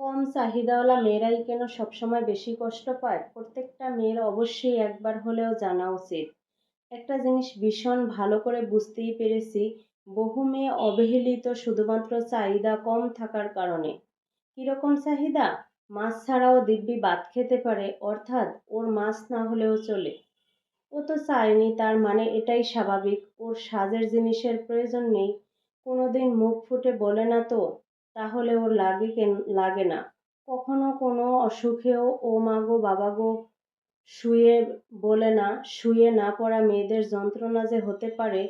কম চাহিদাওয়ালা মেয়েরাই কেন সবসময় বেশি কষ্ট পায়? প্রত্যেকটা মেয়ের অবশ্যই একবার হলেও জানা উচিত। একটা জিনিস ভীষণ ভালো করে বুঝতেই পেরেছি, বহু মেয়ে অবহেলিত শুধুমাত্র চাহিদা কম থাকার কারণে। কীরকম চাহিদা? মাছ ছাড়াও দিব্যি ভাত খেতে পারে, অর্থাৎ ওর মাছ না হলেও চলে। ও তো চায়নি, তার মানে এটাই স্বাভাবিক। ওর সাজের জিনিসের প্রয়োজন নেই। কোনোদিন মুখ ফুটে বলে না তো তাহলে ওর লাগে কেন, লাগে না। কখনো কোনো অসুখেও ও মা গো, বাবা গো শুয়ে বলে না, শুয়ে না পড়া মেয়েদের যন্ত্রণা যে হতে পারে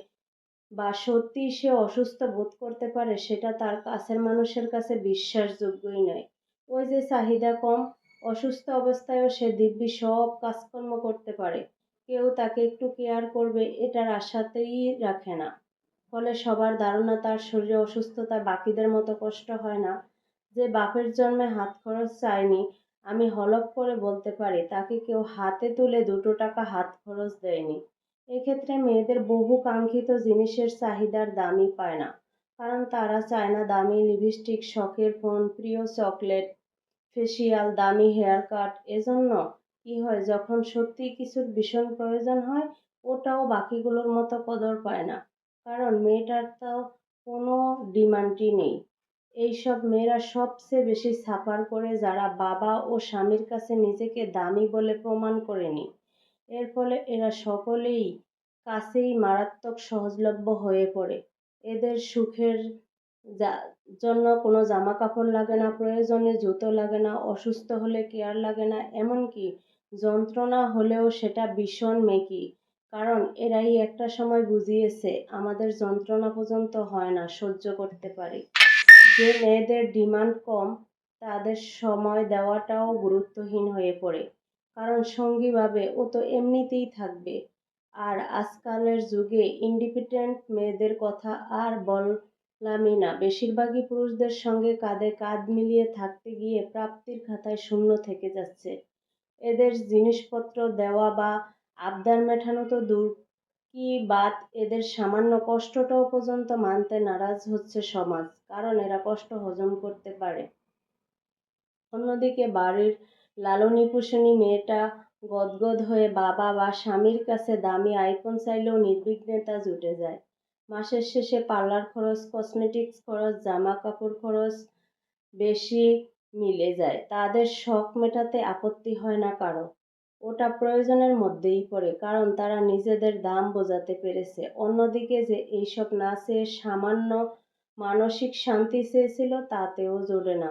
বা সত্যিই সে অসুস্থ বোধ করতে পারে, সেটা তার কাছের মানুষের কাছে বিশ্বাসযোগ্যই নয়। ওই যে চাহিদা কম, অসুস্থ অবস্থায়ও সে দিব্যি সব কাজকর্ম করতে পারে। কেউ তাকে একটু কেয়ার করবে, এটার আশাতেই রাখে না। ফলে সবার ধারণা তার শরীরে অসুস্থতা বাকিদের মতো কষ্ট হয় না। যে বাপের জন্মে হাত খরচ চায়নি, আমি হলফ করে বলতে পারি, তাকে কেউ হাতে তুলে দুটো টাকা হাত খরচ দেয়নি। এক্ষেত্রে মেয়েদের বহু কাঙ্ক্ষিত জিনিসের চাহিদার দামই পায় না। কারণ তারা চায় না দামি লিপস্টিক, শখের ফোন, প্রিয় চকলেট, ফেসিয়াল, দামি হেয়ার কাট। এজন্য কি হয়, যখন সত্যিই কিছুর ভীষণ প্রয়োজন হয়, ওটাও বাকিগুলোর মতো কদর পায় না। কারণ মেয়েটার তো কোনো ডিমান্ডই নেই। এইসব মেয়েরা সবচেয়ে বেশি সাফার করে যারা বাবা ও স্বামীর কাছে নিজেকে দামি বলে প্রমাণ করেনি। এর ফলে এরা সকলেই কাছেই মারাত্মক সহজলভ্য হয়ে পড়ে। এদের সুখের জন্য কোনো জামা কাপড় লাগে না, প্রয়োজনে জুতো লাগে না, অসুস্থ হলে কেয়ার লাগে না, এমনকি যন্ত্রণা হলেও সেটা ভীষণ মেকি। কারণ এরাই একটা সময় বুঝিয়েছে, আমাদের যন্ত্রণা পর্যন্ত হয় না, সহ্য করতে পারি। যে মেয়েদের ডিমান্ড কম, তাদের সময় দেওয়াটাও গুরুত্বহীন হয়ে পড়ে। কারণ সঙ্গীভাবে ও তো এমনিতেই থাকবে। আর আজকালের যুগে ইন্ডিপেন্ডেন্ট মেয়েদের কথা আর বললামই না। বেশিরভাগই পুরুষদের সঙ্গে কাঁধে কাঁধ মিলিয়ে থাকতে গিয়ে প্রাপ্তির খাতায় শূন্য থেকে যাচ্ছে। এদের জিনিসপত্র দেওয়া বা আবদার মেটানো তো দূর। কি বাদ এদের সামান্য কষ্টটাও পর্যন্ত মানতে নারাজ হচ্ছে সমাজ, কারণ এরা কষ্ট হজম করতে পারে। অন্যদিকে বাড়ির লালনী পুষণী মেয়েটা গদগদ হয়ে বাবা বা স্বামীর কাছে দামি আইফোন চাইলেও নির্বিঘ্নে তা জুটে যায়। মাসের শেষে পার্লার খরচ, কসমেটিক্স খরচ জামা কাপড় খরচ বেশি মিলে যায়। তাদের শখ মেটাতে আপত্তি হয় না কারও। ওটা প্রয়োজনের মধ্যেই পড়ে, কারণ তারা নিজেদের দাম বোঝাতে পেরেছে। অন্যদিকে যে এইসব নাচে সামান্য মানসিক শান্তি চেয়েছিল, তাতেও জোটে না।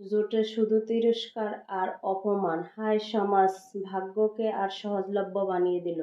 জোটে শুধু তিরস্কার আর অপমান। হায়, সমাজ ভাগ্যকে আর সহজলভ্য বানিয়ে দিল।